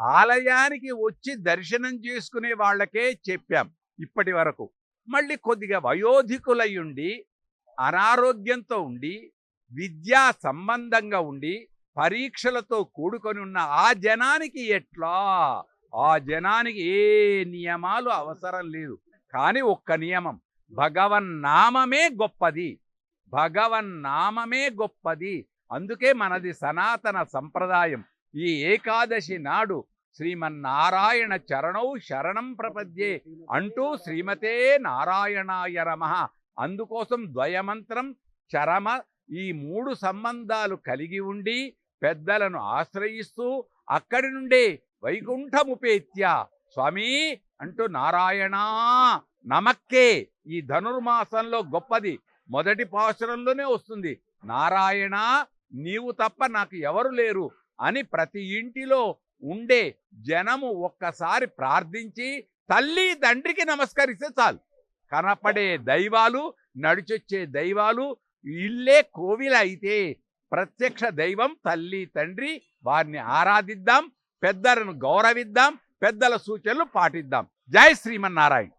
ఆలయానికి వచ్చి దర్శనం చేసుకునే వాళ్ళకే చెప్పాం ఇప్పటి వరకు. మళ్ళీ కొద్దిగా వయోధికులై ఉండి అనారోగ్యంతో ఉండి విద్యా సంబంధంగా ఉండి పరీక్షలతో కూడుకొని ఉన్న ఆ జనానికి ఎట్లా? ఆ జనానికి ఏ నియమాలు అవసరం లేదు. కానీ ఒక్క నియమం భగవన్నామమే గొప్పది. భగవన్నామమే గొప్పది. అందుకే మనది సనాతన సంప్రదాయం. ఈ ఏకాదశి నాడు శ్రీమన్నారాయణ చరణౌ శరణం ప్రపద్యే అంటూ శ్రీమతే నారాయణాయ రమ అందుకోసం ద్వయమంత్రం చరమ ఈ మూడు సంబంధాలు కలిగి ఉండి పెద్దలను ఆశ్రయిస్తూ అక్కడి నుండే వైకుంఠముపేత్య స్వామి అంటూ నారాయణ నమక్కే. ఈ ధనుర్మాసంలో గొప్పది. మొదటి పాశురంలోనే వస్తుంది. నారాయణ నీవు తప్ప నాకు ఎవరు లేరు. అని ప్రతి ఇంటిలో ఉండే జనము ఒక్కసారి ప్రార్థించి తల్లి తండ్రికి నమస్కరిస్తే చాలు. కనపడే దైవాలు నడిచొచ్చే దైవాలు ఇల్లే కోవిల అయితే ప్రత్యక్ష దైవం తల్లి తండ్రి వారిని ఆరాధిద్దాం పెద్దలను గౌరవిద్దాం పెద్దల సూచనలు పాటిద్దాం. జై శ్రీమన్నారాయణ.